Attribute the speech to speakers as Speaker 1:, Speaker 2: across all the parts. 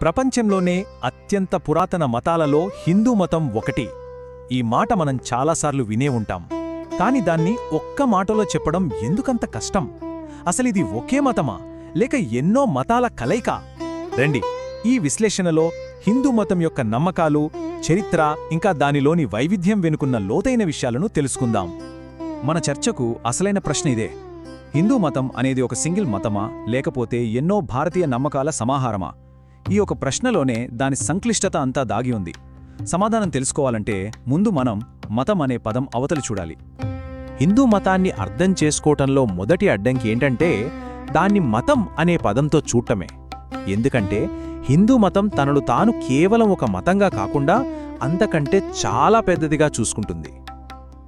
Speaker 1: ప్రపంచంలోనే అత్యంత పురాతన మతాలలో హిందూ మతం ఒకటి. ఈ మాట మనం చాలాసార్లు వినే ఉంటాం. కాని దాన్ని ఒక్క మాటలో చెప్పడం ఎందుకంత కష్టం? అసలిది ఒకే మతమా? లేక ఎన్నో మతాల కలయిక? రండి ఈ విశ్లేషణలో హిందూ మతం యొక్క నమ్మకాలు చరిత్ర ఇంకా దానిలోని వైవిధ్యం వెనుకున్న లోతైన విషయాలను తెలుసుకుందాం. మన చర్చకు అసలైన ప్రశ్న ఇదే. హిందూ మతం అనేది ఒక సింగిల్ మతమా? లేకపోతే ఎన్నో భారతీయ నమ్మకాల సమాహారమా? ఈ ఒక ప్రశ్నలోనే దాని సంక్లిష్టత అంతా దాగి ఉంది. సమాధానం తెలుసుకోవాలంటే ముందు మనం మతం అనే పదం అవతలి చూడాలి. హిందూ మతాన్ని అర్థం చేసుకోవటంలో మొదటి అడ్డంకి ఏంటంటే దాన్ని మతం అనే పదంతో చూడటమే. ఎందుకంటే హిందూ మతం తనను తాను కేవలం ఒక మతంగా కాకుండా అంతకంటే చాలా పెద్దదిగా చూసుకుంటుంది.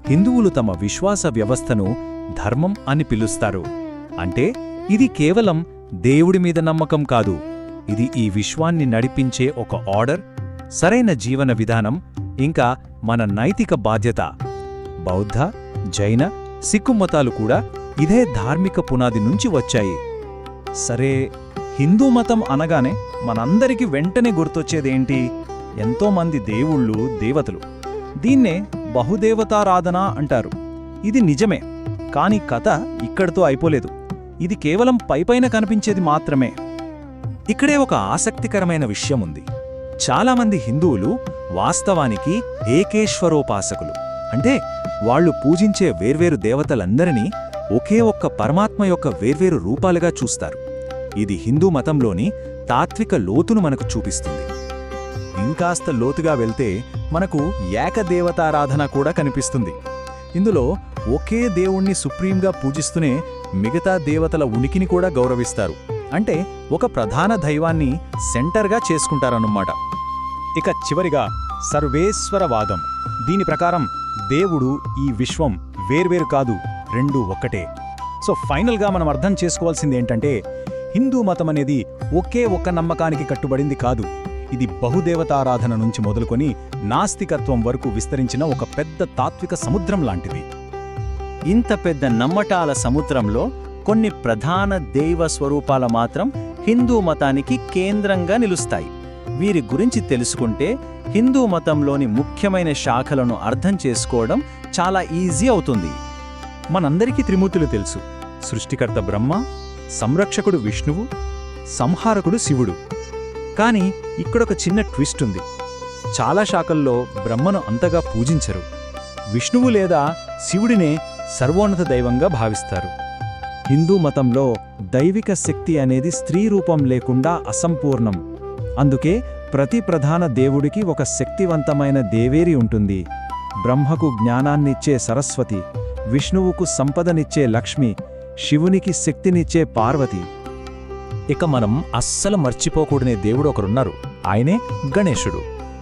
Speaker 1: హిందువులు తమ విశ్వాస వ్యవస్థను ధర్మం అని పిలుస్తారు. అంటే ఇది కేవలం దేవుడి మీద నమ్మకం కాదు. ఇది ఈ విశ్వాన్ని నడిపించే ఒక ఆర్డర్ సరైన జీవన విధానం ఇంకా మన నైతిక బాధ్యత. బౌద్ధ జైన సిక్కు మతాలు కూడా ఇదే ధార్మిక పునాది నుంచి వచ్చాయి. సరే హిందూ మతం అనగానే మనందరికీ వెంటనే గుర్తొచ్చేదేంటి? ఎంతోమంది దేవుళ్ళు దేవతలు దీన్నే బహుదేవతారాధన అంటారు. ఇది నిజమే కాని కథ ఇక్కడితో అయిపోలేదు. ఇది కేవలం పైపైన కనిపించేది మాత్రమే. ఇక్కడే ఒక ఆసక్తికరమైన విషయం ఉంది. చాలామంది హిందువులు వాస్తవానికి ఏకేశ్వరోపాసకులు. అంటే వాళ్ళు పూజించే వేర్వేరు దేవతలందరినీ ఒకే ఒక్క పరమాత్మ యొక్క వేర్వేరు రూపాలుగా చూస్తారు. ఇది హిందూ మతంలోని తాత్విక లోతును మనకు చూపిస్తుంది. ఇంకాస్త లోతుగా వెళ్తే మనకు ఏకదేవతారాధన కూడా కనిపిస్తుంది. ఇందులో ఒకే దేవుణ్ణి సుప్రీంగా పూజిస్తూనే మిగతా దేవతల ఉనికిని కూడా గౌరవిస్తారు. అంటే ఒక ప్రధాన దైవాన్ని సెంటర్గా చేసుకుంటారన్నమాట. ఇక చివరిగా సర్వేశ్వరవాదం. దీని ప్రకారం దేవుడు ఈ విశ్వం వేర్వేరు కాదు రెండు ఒక్కటే. సో ఫైనల్గా మనం అర్థం చేసుకోవాల్సింది ఏంటంటే హిందూ మతం అనేది ఒకే ఒక్క నమ్మకానికి కట్టుబడింది కాదు. ఇది బహుదేవతారాధన నుంచి మొదలుకొని నాస్తికత్వం వరకు విస్తరించిన ఒక పెద్ద తాత్విక సముద్రం లాంటిది. ఇంత పెద్ద నమ్మటాల సముద్రంలో కొన్ని ప్రధాన దైవ స్వరూపాల మాత్రం హిందూ మతానికి కేంద్రంగా నిలుస్తాయి. వీరి గురించి తెలుసుకుంటే హిందూ మతంలోని ముఖ్యమైన శాఖలను అర్థం చేసుకోవడం చాలా ఈజీ అవుతుంది. మనందరికీ త్రిమూర్తులు తెలుసు. సృష్టికర్త బ్రహ్మ సంరక్షకుడు విష్ణువు సంహారకుడు శివుడు. కానీ ఇక్కడొక చిన్న ట్విస్ట్ ఉంది. చాలా శాఖల్లో బ్రహ్మను అంతగా పూజించరు. విష్ణువు లేదా శివుడినే సర్వోన్నత దైవంగా భావిస్తారు. హిందూ మతంలో దైవిక శక్తి అనేది స్త్రీ రూపం లేకుండా అసంపూర్ణం. అందుకే ప్రతి ప్రధాన దేవుడికి ఒక శక్తివంతమైన దేవేరి ఉంటుంది. బ్రహ్మకు జ్ఞానాన్నిచ్చే సరస్వతి విష్ణువుకు సంపదనిచ్చే లక్ష్మి శివునికి శక్తినిచ్చే పార్వతి. ఇక మనం అస్సలు మర్చిపోకూడనే దేవుడు ఒకరున్నారు. ఆయనే గణేశుడు.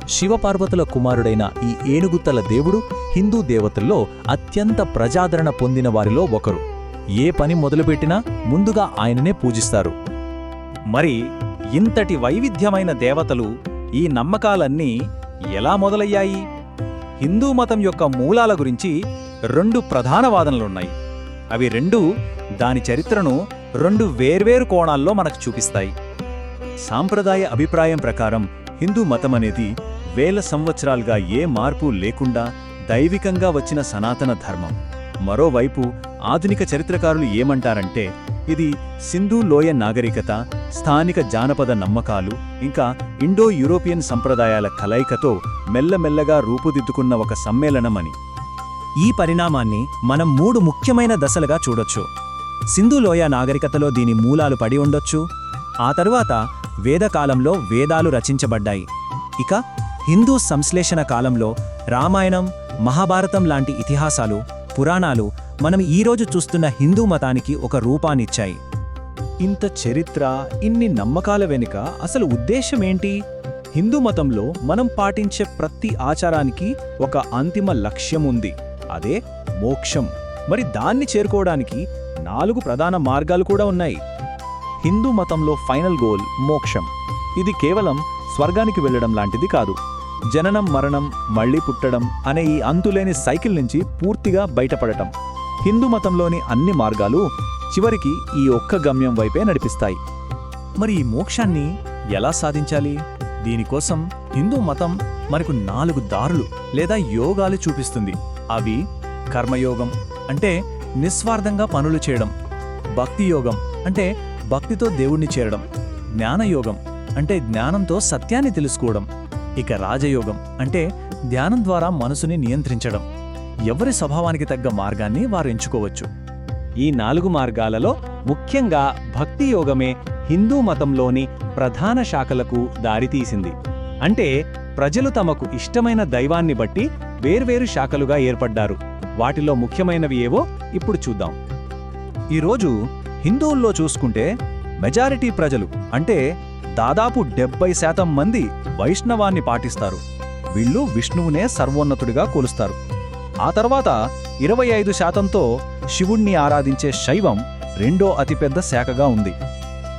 Speaker 1: శివపార్వతుల కుమారుడైన ఈ ఏనుగుతల దేవుడు హిందూ దేవతల్లో అత్యంత ప్రజాదరణ పొందిన వారిలో ఒకరు. ఏ పని మొదలుపెట్టినా ముందుగా ఆయననే పూజిస్తారు. మరి ఇంతటి వైవిధ్యమైన దేవతలు ఈ నమ్మకాలన్నీ ఎలా మొదలయ్యాయి? హిందూ మతం యొక్క మూలాల గురించి రెండు ప్రధాన వాదనలున్నాయి. అవి రెండు దాని చరిత్రను రెండు వేర్వేరు కోణాల్లో మనకు చూపిస్తాయి. సాంప్రదాయ అభిప్రాయం ప్రకారం హిందూ మతం అనేది వేల సంవత్సరాలుగా ఏ మార్పు లేకుండా దైవికంగా వచ్చిన సనాతన ధర్మం. మరోవైపు ఆధునిక చరిత్రకారులు ఏమంటారంటే ఇది సింధు లోయ నాగరికత స్థానిక జానపద నమ్మకాలు ఇంకా ఇండో యూరోపియన్ సంప్రదాయాల కలయికతో మెల్లమెల్లగా రూపుదిద్దుకున్న ఒక సమ్మేళనమని. ఈ పరిణామాన్ని మనం మూడు ముఖ్యమైన దశలుగా చూడొచ్చు. సింధులోయ నాగరికతలో దీని మూలాలు పడి ఉండొచ్చు. ఆ తరువాత వేదకాలంలో వేదాలు రచించబడ్డాయి. ఇక హిందూ సంశ్లేషణ కాలంలో రామాయణం మహాభారతం లాంటి ఇతిహాసాలు పురాణాలు మనం ఈరోజు చూస్తున్న హిందూ మతానికి ఒక రూపాన్నిచ్చాయి ఇంత చరిత్ర ఇన్ని నమ్మకాల వెనుక అసలు ఉద్దేశమేంటి హిందూ మతంలో మనం పాటించే ప్రతి ఆచారానికి ఒక అంతిమ లక్ష్యం ఉంది. అదే మోక్షం. మరి దాన్ని చేరుకోవడానికి నాలుగు ప్రధాన మార్గాలు కూడా ఉన్నాయి. హిందూ మతంలో ఫైనల్ గోల్ మోక్షం. ఇది కేవలం స్వర్గానికి వెళ్ళడం లాంటిది కాదు. జననం మరణం మళ్ళీ పుట్టడం అనే ఈ అంతులేని సైకిల్ నుంచి పూర్తిగా బయటపడటం. హిందూ మతంలోని అన్ని మార్గాలు చివరికి ఈ ఒక్క గమ్యం వైపే నడిపిస్తాయి. మరి ఈ మోక్షాన్ని
Speaker 2: ఎలా సాధించాలి? దీనికోసం హిందూ మతం మనకు నాలుగు దారులు లేదా యోగాలు చూపిస్తుంది. అవి కర్మయోగం అంటే నిస్వార్థంగా పనులు చేయడం భక్తి యోగం అంటే భక్తితో దేవుణ్ణి చేరడం జ్ఞానయోగం అంటే జ్ఞానంతో సత్యాన్ని తెలుసుకోవడం ఇక రాజయోగం అంటే ధ్యానం ద్వారా మనసుని నియంత్రించడం. ఎవరి స్వభావానికి తగ్గ మార్గాన్ని వారు ఎంచుకోవచ్చు.
Speaker 3: ఈ నాలుగు మార్గాలలో ముఖ్యంగా భక్తి యోగమే హిందూ మతంలోని ప్రధాన శాఖలకు దారితీసింది అంటే ప్రజలు తమకు ఇష్టమైన దైవాన్ని బట్టి వేర్వేరు శాఖలుగా ఏర్పడ్డారు. వాటిలో ముఖ్యమైనవి ఏవో ఇప్పుడు చూద్దాం.
Speaker 2: ఈరోజు హిందువుల్లో చూసుకుంటే మెజారిటీ ప్రజలు అంటే దాదాపు డెబ్బై శాతం మంది వైష్ణవాన్ని పాటిస్తారు. వీళ్ళు విష్ణువునే సర్వోన్నతుడిగా కొలుస్తారు. ఆ తర్వాత ఇరవై ఐదు శాతంతో శివుణ్ణి ఆరాధించే శైవం రెండో అతిపెద్ద శాఖగా ఉంది.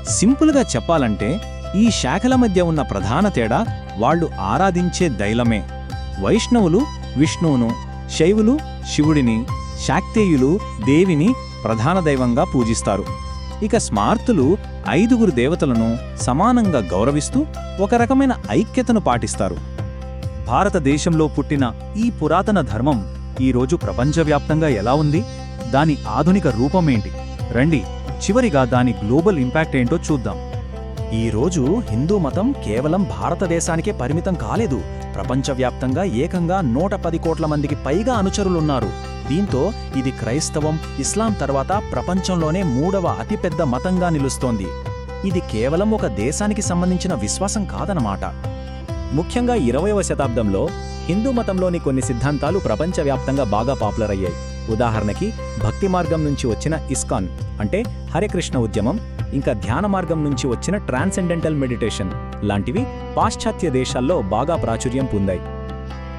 Speaker 1: సింపుల్గా చెప్పాలంటే ఈ శాఖల మధ్య ఉన్న ప్రధాన తేడా వాళ్ళు ఆరాధించే దైలమే. వైష్ణవులు విష్ణువును శైవులు శివుడిని శాక్తేయులు దేవిని ప్రధాన దైవంగా పూజిస్తారు. ఇక స్మార్తులు ఐదుగురు దేవతలను సమానంగా గౌరవిస్తూ ఒక రకమైన ఐక్యతను పాటిస్తారు.
Speaker 2: భారతదేశంలో పుట్టిన ఈ పురాతన ధర్మం ఈరోజు ప్రపంచవ్యాప్తంగా ఎలా ఉంది? దాని ఆధునిక రూపమేంటి రండి చివరిగా దాని గ్లోబల్ ఇంపాక్ట్ ఏంటో చూద్దాం. ఈ రోజు హిందూ మతం కేవలం భారతదేశానికే పరిమితం కాలేదు. ప్రపంచవ్యాప్తంగా ఏకంగా నూట పది కోట్ల మందికి పైగా అనుచరులున్నారు. దీంతో ఇది క్రైస్తవం ఇస్లాం తర్వాత ప్రపంచంలోనే మూడవ అతిపెద్ద మతంగా నిలుస్తోంది. ఇది కేవలం ఒక దేశానికి సంబంధించిన విశ్వాసం కాదనమాట.
Speaker 3: ముఖ్యంగా ఇరవయవ శతాబ్దంలో హిందూ మతంలోని కొన్ని సిద్ధాంతాలు ప్రపంచవ్యాప్తంగా బాగా పాపులర్ అయ్యాయి ఉదాహరణకి భక్తి మార్గం నుంచి వచ్చిన ఇస్కాన్ అంటే హరికృష్ణ ఉద్యమం ఇంకా ధ్యాన మార్గం నుంచి వచ్చిన ట్రాన్సెండెంటల్ మెడిటేషన్ లాంటివి పాశ్చాత్య దేశాల్లో బాగా ప్రాచుర్యం పొందాయి.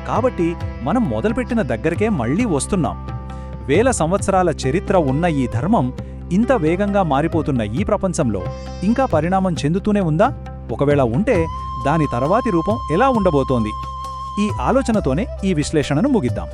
Speaker 2: కాబట్టి మనం మొదలుపెట్టిన దగ్గరకే మళ్ళీ వస్తున్నాం. వేల సంవత్సరాల చరిత్ర ఉన్న ఈ ధర్మం ఇంత వేగంగా మారిపోతున్న ఈ ప్రపంచంలో ఇంకా పరిణామం చెందుతూనే ఉందా? ఒకవేళ ఉంటే దాని తర్వాతి రూపం ఎలా ఉండబోతోంది? ఈ ఆలోచనతోనే ఈ విశ్లేషణను ముగిద్దాం.